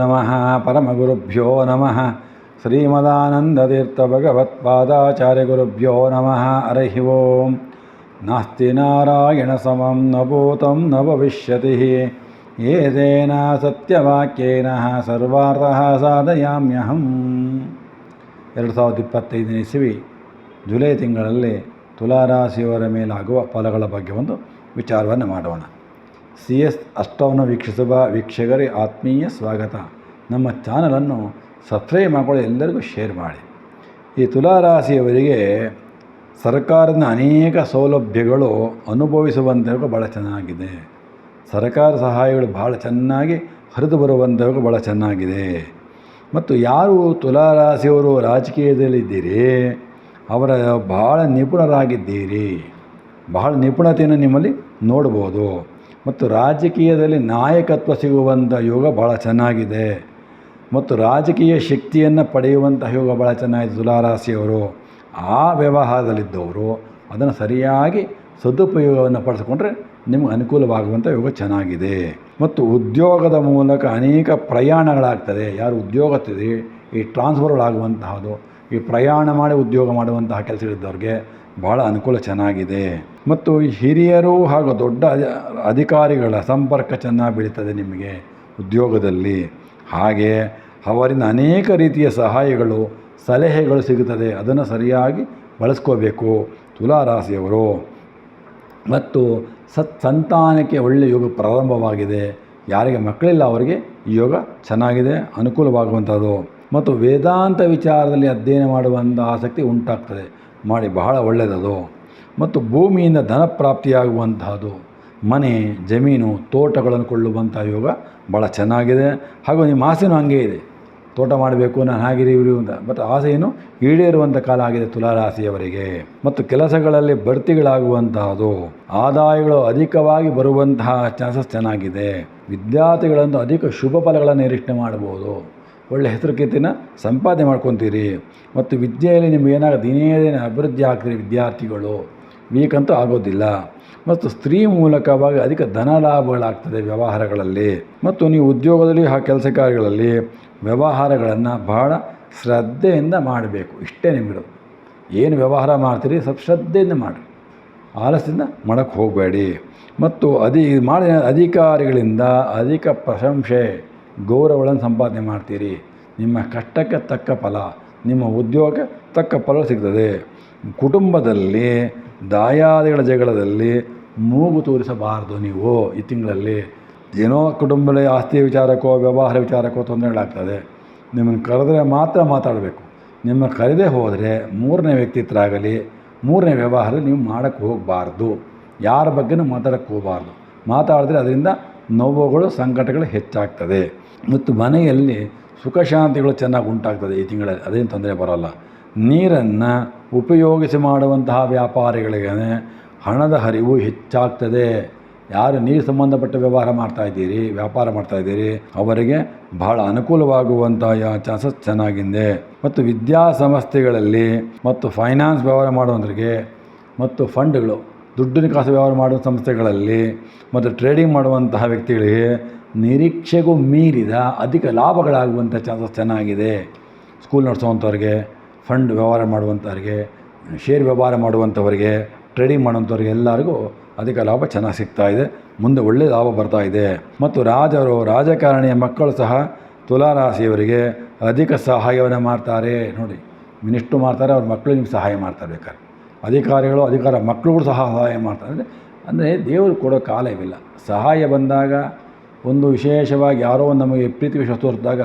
ನಮಃ ಪರಮಗುರುಭ್ಯೋ ನಮಃ ಶ್ರೀಮದಾನಂದತೀರ್ಥಭಗವತ್ಪಾದಾಚಾರ್ಯಗುರುಭ್ಯೋ ನಮಃ ಹರಿः ಓಂ ನಾಸ್ತಿ ನಾರಾಯಣ ಸಮಂ ನ ಭೂತಂ ನ ಭವಿಷ್ಯತಿ ಏದೇನ ಸತ್ಯವಾಕ್ಯೇನ ಸರ್ವಾರ್ಥ ಸಾಧಯಾಮ್ಯಹಂ ಎರಡು ಸಾವಿರದ ಇಪ್ಪತ್ತೈದನೇ ಇಸವಿ ಜುಲೈ ತಿಂಗಳಲ್ಲಿ ತುಲಾರಾಶಿಯವರ ಮೇಲಾಗುವ ಫಲಗಳ ಬಗ್ಗೆ ಒಂದು ವಿಚಾರವನ್ನು ಮಾಡೋಣ. ಸಿ ಎಸ್ ಅಷ್ಟವನ್ನು ವೀಕ್ಷಿಸುವ ವೀಕ್ಷಕರಿಗೆ ಆತ್ಮೀಯ ಸ್ವಾಗತ. ನಮ್ಮ ಚಾನಲನ್ನು ಸಬ್ಸ್ಕ್ರೈಬ್ ಮಾಡಿಕೊಳ್ಳಿ, ಎಲ್ಲರಿಗೂ ಶೇರ್ ಮಾಡಿ. ಈ ತುಲಾರಾಶಿಯವರಿಗೆ ಸರ್ಕಾರದ ಅನೇಕ ಸೌಲಭ್ಯಗಳು ಅನುಭವಿಸುವಂಥವ್ರಿಗೂ ಭಾಳ ಚೆನ್ನಾಗಿದೆ. ಸರ್ಕಾರ ಸಹಾಯಗಳು ಭಾಳ ಚೆನ್ನಾಗಿ ಹರಿದು ಬರುವಂಥವ್ರಿಗೂ ಭಾಳ ಚೆನ್ನಾಗಿದೆ. ಮತ್ತು ಯಾರು ತುಲಾರಾಶಿಯವರು ರಾಜಕೀಯದಲ್ಲಿದ್ದೀರಿ, ಅವರ ಭಾಳ ನಿಪುಣರಾಗಿದ್ದೀರಿ, ಬಹಳ ನಿಪುಣತೆಯನ್ನು ನಿಮ್ಮಲ್ಲಿ ನೋಡ್ಬೋದು. ಮತ್ತು ರಾಜಕೀಯದಲ್ಲಿ ನಾಯಕತ್ವ ಸಿಗುವಂಥ ಯೋಗ ಭಾಳ ಚೆನ್ನಾಗಿದೆ. ಮತ್ತು ರಾಜಕೀಯ ಶಕ್ತಿಯನ್ನು ಪಡೆಯುವಂಥ ಯೋಗ ಭಾಳ ಚೆನ್ನಾಗಿದೆ ತುಲಾರಾಶಿಯವರು. ಆ ವ್ಯವಹಾರದಲ್ಲಿದ್ದವರು ಅದನ್ನು ಸರಿಯಾಗಿ ಸದುಪಯೋಗವನ್ನು ಪಡಿಸ್ಕೊಂಡ್ರೆ ನಿಮ್ಗೆ ಅನುಕೂಲವಾಗುವಂಥ ಯೋಗ ಚೆನ್ನಾಗಿದೆ. ಮತ್ತು ಉದ್ಯೋಗದ ಮೂಲಕ ಅನೇಕ ಪ್ರಯಾಣಗಳಾಗ್ತದೆ. ಯಾರು ಉದ್ಯೋಗ ಈ ಟ್ರಾನ್ಸ್ಫರ್ಗಳಾಗುವಂತಹದ್ದು ಈ ಪ್ರಯಾಣ ಮಾಡಿ ಉದ್ಯೋಗ ಮಾಡುವಂತಹ ಕೆಲಸಗಳಿದ್ದವ್ರಿಗೆ ಭಾಳ ಅನುಕೂಲ ಚೆನ್ನಾಗಿದೆ. ಮತ್ತು ಹಿರಿಯರು ಹಾಗೂ ದೊಡ್ಡ ಅಧಿ- ಅಧಿಕಾರಿಗಳ ಸಂಪರ್ಕ ಚೆನ್ನಾಗಿ ಬೀಳ್ತದೆ ನಿಮಗೆ ಉದ್ಯೋಗದಲ್ಲಿ. ಹಾಗೆ ಅವರಿಂದ ಅನೇಕ ರೀತಿಯ ಸಹಾಯಗಳು, ಸಲಹೆಗಳು ಸಿಗುತ್ತದೆ. ಅದನ್ನು ಸರಿಯಾಗಿ ಬಳಸ್ಕೋಬೇಕು ತುಲಾರಾಶಿಯವರು ಮತ್ತು ಸತ್, ಸಂತಾನಕ್ಕೆ ಒಳ್ಳೆಯ ಯೋಗ ಪ್ರಾರಂಭವಾಗಿದೆ. ಯಾರಿಗೆ ಮಕ್ಕಳಿಲ್ಲ ಅವರಿಗೆ ಈ ಯೋಗ ಚೆನ್ನಾಗಿದೆ, ಅನುಕೂಲವಾಗುವಂಥದ್ದು. ಮತ್ತು ವೇದಾಂತ ವಿಚಾರದಲ್ಲಿ ಅಧ್ಯಯನ ಮಾಡುವಂಥ ಆಸಕ್ತಿ ಉಂಟಾಗ್ತದೆ. ಮಾಡಿ ಬಹಳ ಒಳ್ಳೆಯದದು. ಮತ್ತು ಭೂಮಿಯಿಂದ ಧನ ಪ್ರಾಪ್ತಿಯಾಗುವಂತಹದ್ದು ಮನೆ, ಜಮೀನು, ತೋಟಗಳನ್ನು ಕೊಳ್ಳುವಂಥ ಯೋಗ ಭಾಳ ಚೆನ್ನಾಗಿದೆ. ಹಾಗೂ ನಿಮ್ಮ ಆಸೆನೂ ಹಂಗೆ ಇದೆ. ತೋಟ ಮಾಡಬೇಕು, ನಾನು ಹಾಗಿರಿ, ಇವರು ಅಂತ. ಬಟ್ ಆಸೆಯನ್ನು ಈಡೇರುವಂಥ ಕಾಲ ಆಗಿದೆ ತುಲಾರಾಶಿಯವರಿಗೆ. ಮತ್ತು ಕೆಲಸಗಳಲ್ಲಿ ಬಡ್ತಿಗಳಾಗುವಂತಹದ್ದು ಆದಾಯಗಳು ಅಧಿಕವಾಗಿ ಬರುವಂತಹ ಚಾನ್ಸಸ್ ಚೆನ್ನಾಗಿದೆ. ವಿದ್ಯಾರ್ಥಿಗಳಂತೂ ಅಧಿಕ ಶುಭ ಫಲಗಳನ್ನು ನಿರೀಕ್ಷಣೆ ಮಾಡ್ಬೋದು. ಒಳ್ಳೆಯ ಹೆಸರು ಕೀರ್ತಿನ ಸಂಪಾದನೆ ಮಾಡ್ಕೊತೀರಿ. ಮತ್ತು ವಿದ್ಯೆಯಲ್ಲಿ ನಿಮ್ಗೆ ಏನಾಗುತ್ತೆ ದಿನೇ ದಿನ ಅಭಿವೃದ್ಧಿ ಆಗ್ತೀರಿ ವಿದ್ಯಾರ್ಥಿಗಳು. ವೀಕಂತೂ ಆಗೋದಿಲ್ಲ. ಮತ್ತು ಸ್ತ್ರೀ ಮೂಲಕವಾಗಿ ಅಧಿಕ ಧನ ಲಾಭಗಳಾಗ್ತದೆ ವ್ಯವಹಾರಗಳಲ್ಲಿ. ಮತ್ತು ನೀವು ಉದ್ಯೋಗದಲ್ಲಿ ಆ ಕೆಲಸ ಕಾರ್ಯಗಳಲ್ಲಿ ವ್ಯವಹಾರಗಳನ್ನು ಬಹಳ ಶ್ರದ್ಧೆಯಿಂದ ಮಾಡಬೇಕು. ಇಷ್ಟೇ ನಿಮಗಿರೋದು. ಏನು ವ್ಯವಹಾರ ಮಾಡ್ತೀರಿ ಸ್ವಲ್ಪ ಶ್ರದ್ಧೆಯಿಂದ ಮಾಡಿರಿ. ಆಲಸ್ಯದಿಂದ ಮಾಡೋಕ್ಕೆ ಹೋಗಬೇಡಿ. ಮತ್ತು ಅಧಿ ಮಾಡಿದ ಅಧಿಕಾರಿಗಳಿಂದ ಅಧಿಕ ಪ್ರಶಂಸೆ ಗೌರವಗಳನ್ನು ಸಂಪಾದನೆ ಮಾಡ್ತೀರಿ. ನಿಮ್ಮ ಕಷ್ಟಕ್ಕೆ ತಕ್ಕ ಫಲ, ನಿಮ್ಮ ಉದ್ಯೋಗಕ್ಕೆ ತಕ್ಕ ಫಲ ಸಿಗ್ತದೆ. ಕುಟುಂಬದಲ್ಲಿ, ದಾಯಾದಿಗಳ ಜಗಳದಲ್ಲಿ ಮೂಗು ತೋರಿಸಬಾರದು ನೀವು ಈ ತಿಂಗಳಲ್ಲಿ. ಏನೋ ಕುಟುಂಬದಲ್ಲಿ ಆಸ್ತಿ ವಿಚಾರಕ್ಕೋ, ವ್ಯವಹಾರ ವಿಚಾರಕ್ಕೋ ತೊಂದರೆಗಳಾಗ್ತದೆ ನಿಮ್ಮನ್ನು ಕರೆದ್ರೆ ಮಾತ್ರ ಮಾತಾಡಬೇಕು. ನಿಮ್ಮ ಕರೆದೇ ಹೋದರೆ ಮೂರನೇ ವ್ಯಕ್ತಿತ್ವ ಆಗಲಿ ಮೂರನೇ ವ್ಯವಹಾರ ನೀವು ಮಾಡೋಕ್ಕೆ ಹೋಗಬಾರ್ದು. ಯಾರ ಬಗ್ಗೆನೂ ಮಾತಾಡೋಕ್ಕೆ ಹೋಗಬಾರ್ದು. ಮಾತಾಡಿದ್ರೆ ಅದರಿಂದ ನೋವುಗಳು, ಸಂಕಟಗಳು ಹೆಚ್ಚಾಗ್ತದೆ. ಮತ್ತು ಮನೆಯಲ್ಲಿ ಸುಖ ಶಾಂತಿಗಳು ಚೆನ್ನಾಗಿ ಉಂಟಾಗ್ತದೆ ಈ ತಿಂಗಳಲ್ಲಿ, ಅದೇನು ತೊಂದರೆ ಬರೋಲ್ಲ. ನೀರನ್ನು ಉಪಯೋಗಿಸಿ ಮಾಡುವಂತಹ ವ್ಯಾಪಾರಿಗಳಿಗೆ ಹಣದ ಹರಿವು ಹೆಚ್ಚಾಗ್ತದೆ. ಯಾರು ನೀರು ಸಂಬಂಧಪಟ್ಟ ವ್ಯವಹಾರ ಮಾಡ್ತಾ ಇದ್ದೀರಿ, ವ್ಯಾಪಾರ ಮಾಡ್ತಾ ಇದ್ದೀರಿ, ಅವರಿಗೆ ಬಹಳ ಅನುಕೂಲವಾಗುವಂಥ ಚಾನ್ಸಸ್ ಚೆನ್ನಾಗಿದೆ. ಮತ್ತು ವಿದ್ಯಾಸಂಸ್ಥೆಗಳಲ್ಲಿ ಮತ್ತು ಫೈನಾನ್ಸ್ ವ್ಯವಹಾರ ಮಾಡುವಂಥರಿಗೆ ಮತ್ತು ಫಂಡ್ಗಳು ದುಡ್ಡಿನ ಕಾಸು ವ್ಯವಹಾರ ಮಾಡುವ ಸಂಸ್ಥೆಗಳಲ್ಲಿ ಮತ್ತು ಟ್ರೇಡಿಂಗ್ ಮಾಡುವಂತಹ ವ್ಯಕ್ತಿಗಳಿಗೆ ನಿರೀಕ್ಷೆಗೂ ಮೀರಿದ ಅಧಿಕ ಲಾಭಗಳಾಗುವಂಥ ಚಾನ್ಸಸ್ ಚೆನ್ನಾಗಿದೆ. ಸ್ಕೂಲ್ ನಡೆಸುವಂಥವ್ರಿಗೆ ಫಂಡ್ ವ್ಯವಹಾರ ಮಾಡುವಂಥವ್ರಿಗೆ ಷೇರ್ ವ್ಯವಹಾರ ಮಾಡುವಂಥವರಿಗೆ ಟ್ರೇಡಿಂಗ್ ಮಾಡುವಂಥವ್ರಿಗೆ ಎಲ್ಲರಿಗೂ ಅಧಿಕ ಲಾಭ ಚೆನ್ನಾಗಿ ಸಿಗ್ತಾ ಇದೆ. ಮುಂದೆ ಒಳ್ಳೆಯ ಲಾಭ ಬರ್ತಾ ಇದೆ. ಮತ್ತು ರಾಜರು, ರಾಜಕಾರಣಿಯ ಮಕ್ಕಳು ಸಹ ತುಲಾರಾಶಿಯವರಿಗೆ ಅಧಿಕ ಸಹಾಯವನ್ನು ಮಾಡ್ತಾರೆ. ನೋಡಿ ಮಿನಿಷ್ಟು ಮಾಡ್ತಾರೆ, ಅವ್ರ ಮಕ್ಕಳು ನಿಮ್ಗೆ ಸಹಾಯ ಮಾಡ್ತಾರೆ ಬೇಕಾದ್ರೆ. ಅಧಿಕಾರಿಗಳು, ಅಧಿಕಾರ ಮಕ್ಕಳುಗಳು ಸಹ ಸಹಾಯ ಮಾಡ್ತಾರೆ. ಅಂದರೆ ದೇವರು ಕೊಡೋ ಕಾಲ ಇವಿಲ್ಲ ಸಹಾಯ ಬಂದಾಗ, ಒಂದು ವಿಶೇಷವಾಗಿ ಯಾರೋ ಒಂದು ನಮಗೆ ಪ್ರೀತಿ ವಿಶ್ವಾಸ ತೋರಿಸಿದಾಗ,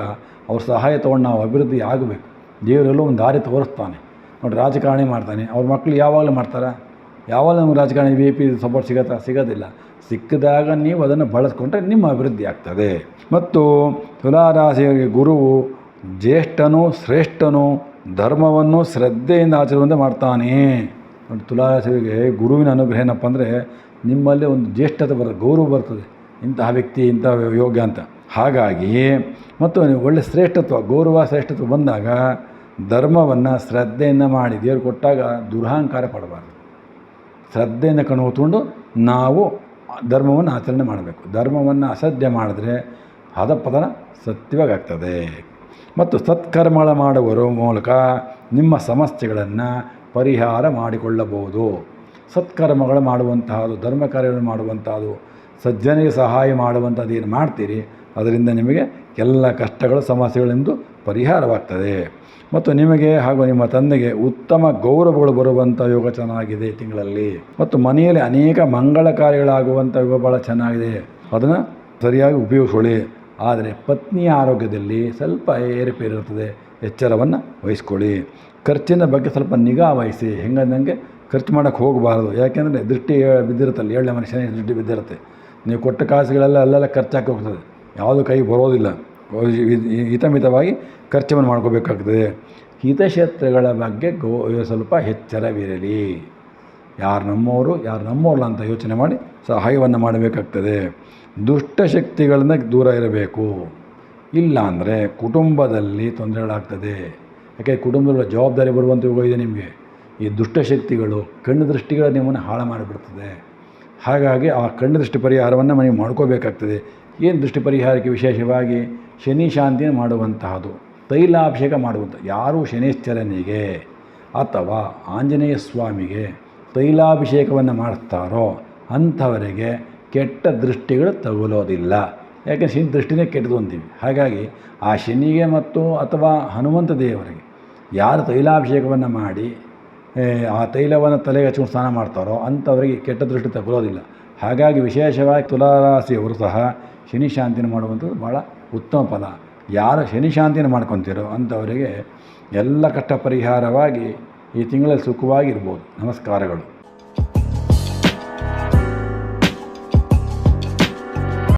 ಅವ್ರ ಸಹಾಯ ತೊಗೊಂಡು ನಾವು ಅಭಿವೃದ್ಧಿ ಆಗಬೇಕು. ದೇವರೆಲ್ಲೋ ಒಂದು ದಾರಿ ತೋರಿಸ್ತಾನೆ. ನೋಡಿ ರಾಜಕಾರಣಿ ಮಾಡ್ತಾನೆ. ಅವ್ರ ಮಕ್ಕಳು ಯಾವಾಗಲೂ ಮಾಡ್ತಾರೆ? ಯಾವಾಗ ನಮ್ಗೆ ರಾಜಕಾರಣಿ ಬಿ ಪಿ ಸಪೋರ್ಟ್ ಸಿಗತ್ತಾ? ಸಿಗೋದಿಲ್ಲ. ಸಿಕ್ಕಿದಾಗ ನೀವು ಅದನ್ನು ಬಳಸ್ಕೊಂಡ್ರೆ ನಿಮ್ಮ ಅಭಿವೃದ್ಧಿ ಆಗ್ತದೆ. ಮತ್ತು ತುಲಾರಾಶಿಯವರಿಗೆ ಗುರುವು ಜ್ಯೇಷ್ಠನು, ಶ್ರೇಷ್ಠನು, ಧರ್ಮವನ್ನು ಶ್ರದ್ಧೆಯಿಂದ ಆಚರಿಸುವಂತೆ ಮಾಡ್ತಾನೆ. ನೋಡಿ ತುಲಾರಾಶಿಯವರಿಗೆ ಗುರುವಿನ ಅನುಗ್ರಹ ಏನಪ್ಪ ಅಂದರೆ ನಿಮ್ಮಲ್ಲಿ ಒಂದು ಜ್ಯೇಷ್ಠತೆ ಬರ್ತದೆ ಗೌರವ ಬರ್ತದೆ. ಇಂತಹ ವ್ಯಕ್ತಿ, ಇಂಥ ಯೋಗ್ಯ ಅಂತ. ಹಾಗಾಗಿ ಮತ್ತು ಒಳ್ಳೆ ಶ್ರೇಷ್ಠತ್ವ, ಗೌರವ ಶ್ರೇಷ್ಠತ್ವ ಬಂದಾಗ ಧರ್ಮವನ್ನು ಶ್ರದ್ಧೆಯನ್ನು ಮಾಡಿ, ದೇವರು ಕೊಟ್ಟಾಗ ದುರಹಂಕಾರ ಪಡಬಾರ್ದು. ಶ್ರದ್ಧೆಯನ್ನು ಕಣ್ಣು ಹೊತ್ಕೊಂಡು ನಾವು ಧರ್ಮವನ್ನು ಆಚರಣೆ ಮಾಡಬೇಕು. ಧರ್ಮವನ್ನು ಅಸಧ್ಯ ಮಾಡಿದ್ರೆ ಹದಪತನ ಸತ್ಯವಾಗ್ತದೆ. ಮತ್ತು ಸತ್ಕರ್ಮಗಳ ಮಾಡುವರ ಮೂಲಕ ನಿಮ್ಮ ಸಮಸ್ಯೆಗಳನ್ನು ಪರಿಹಾರ ಮಾಡಿಕೊಳ್ಳಬಹುದು. ಸತ್ಕರ್ಮಗಳು ಮಾಡುವಂತಹದ್ದು, ಧರ್ಮ ಕಾರ್ಯಗಳು ಮಾಡುವಂಥದ್ದು ಸಜ್ಜನಿಗೆ ಸಹಾಯ ಮಾಡುವಂಥದ್ದು ಏನು ಮಾಡ್ತೀರಿ? ಅದರಿಂದ ನಿಮಗೆ ಎಲ್ಲ ಕಷ್ಟಗಳು ಸಮಸ್ಯೆಗಳಿಂದ ಪರಿಹಾರವಾಗ್ತದೆ. ಮತ್ತು ನಿಮಗೆ ಹಾಗೂ ನಿಮ್ಮ ತಂದೆಗೆ ಉತ್ತಮ ಗೌರವಗಳು ಬರುವಂಥ ಯೋಗ ಚೆನ್ನಾಗಿದೆ ತಿಂಗಳಲ್ಲಿ. ಮತ್ತು ಮನೆಯಲ್ಲಿ ಅನೇಕ ಮಂಗಳ ಕಾರ್ಯಗಳಾಗುವಂಥ ಯೋಗ ಭಾಳ ಚೆನ್ನಾಗಿದೆ. ಅದನ್ನು ಸರಿಯಾಗಿ ಉಪಯೋಗಿಸ್ಕೊಳ್ಳಿ. ಆದರೆ ಪತ್ನಿಯ ಆರೋಗ್ಯದಲ್ಲಿ ಸ್ವಲ್ಪ ಏರುಪೇರಿರುತ್ತದೆ ಎಚ್ಚರವನ್ನು ವಹಿಸ್ಕೊಳ್ಳಿ. ಖರ್ಚಿನ ಬಗ್ಗೆ ಸ್ವಲ್ಪ ನಿಗಾ ವಹಿಸಿ. ಹೆಂಗಂದಂಗೆ ಖರ್ಚು ಮಾಡೋಕ್ಕೆ ಹೋಗಬಾರ್ದು. ಯಾಕೆಂದರೆ ದೃಷ್ಟಿ ಬಿದ್ದಿರುತ್ತಲ್ಲ, ಏಳನೇ ಮನುಷ್ಯನಿಗೆ ದೃಷ್ಟಿ ಬಿದ್ದಿರುತ್ತೆ. ನೀವು ಕೊಟ್ಟ ಕಾಸುಗಳೆಲ್ಲ ಅಲ್ಲೆಲ್ಲ ಖರ್ಚಾಕಿ ಹೋಗ್ತದೆ. ಯಾವುದು ಕೈ ಬರೋದಿಲ್ಲ. ಹಿತಮಿತವಾಗಿ ಖರ್ಚವನ್ನು ಮಾಡ್ಕೋಬೇಕಾಗ್ತದೆ. ಹಿತಕ್ಷೇತ್ರಗಳ ಬಗ್ಗೆ ಗೋ, ಸ್ವಲ್ಪ ಎಚ್ಚರವಿರಲಿ. ಯಾರು ನಮ್ಮವರು, ಯಾರು ನಮ್ಮವ್ರಲ್ಲ ಅಂತ ಯೋಚನೆ ಮಾಡಿ ಸಹಾಯವನ್ನು ಮಾಡಬೇಕಾಗ್ತದೆ. ದುಷ್ಟಶಕ್ತಿಗಳನ್ನ ದೂರ ಇರಬೇಕು. ಇಲ್ಲ ಅಂದರೆ ಕುಟುಂಬದಲ್ಲಿ ತೊಂದರೆಗಳಾಗ್ತದೆ. ಯಾಕೆ ಕುಟುಂಬದ ಜವಾಬ್ದಾರಿ ಬರುವಂಥ ಯೋಗ ಇದೆ ನಿಮಗೆ? ಈ ದುಷ್ಟಶಕ್ತಿಗಳು ಕಣ್ಣು ದೃಷ್ಟಿಗಳು ನಿಮ್ಮನ್ನು ಹಾಳು ಮಾಡಿಬಿಡ್ತದೆ. ಹಾಗಾಗಿ ಆ ಕಣ್ಣು ದೃಷ್ಟಿ ಪರಿಹಾರವನ್ನು ನೀವು ಮಾಡ್ಕೋಬೇಕಾಗ್ತದೆ. ಏನು ದೃಷ್ಟಿ ಪರಿಹಾರಕ್ಕೆ ವಿಶೇಷವಾಗಿ? ಶನಿ ಶಾಂತಿಯನ್ನು ಮಾಡುವಂತಹದ್ದು ತೈಲಾಭಿಷೇಕ ಮಾಡುವಂಥ ಯಾರು ಶನೇಶ್ಚರನಿಗೆ ಅಥವಾ ಆಂಜನೇಯ ಸ್ವಾಮಿಗೆ ತೈಲಾಭಿಷೇಕವನ್ನು ಮಾಡ್ತಾರೋ ಅಂಥವರಿಗೆ ಕೆಟ್ಟ ದೃಷ್ಟಿಗಳು ತಗುಲೋದಿಲ್ಲ. ಯಾಕೆ ಶನಿ ದೃಷ್ಟಿನೇ ಕೆಟ್ಟದು ಅಂತೀವಿ. ಹಾಗಾಗಿ ಆ ಶನಿಗೆ ಮತ್ತು ಅಥವಾ ಹನುಮಂತ ದೇವರಿಗೆ ಯಾರು ತೈಲಾಭಿಷೇಕವನ್ನು ಮಾಡಿ ಆ ತೈಲವನ್ನು ತಲೆಗೆ ಹಚ್ಕೊಂಡು ಸ್ನಾನ ಮಾಡ್ತಾರೋ ಅಂಥವರಿಗೆ ಕೆಟ್ಟ ದೃಷ್ಟಿ ತಗೊಳ್ಳೋದಿಲ್ಲ ಹಾಗಾಗಿ ವಿಶೇಷವಾಗಿ ತುಲಾರಾಶಿಯವರು ಸಹ ಶನಿ ಶಾಂತಿನ ಮಾಡುವಂಥದ್ದು ಭಾಳ ಉತ್ತಮ ಫಲ. ಯಾರು ಶನಿ ಶಾಂತಿನ ಮಾಡ್ಕೊತಿರೋ ಅಂಥವರಿಗೆ ಎಲ್ಲ ಕಷ್ಟ ಪರಿಹಾರವಾಗಿ ಈ ತಿಂಗಳಲ್ಲಿ ಸುಖವಾಗಿರ್ಬೋದು. ನಮಸ್ಕಾರಗಳು.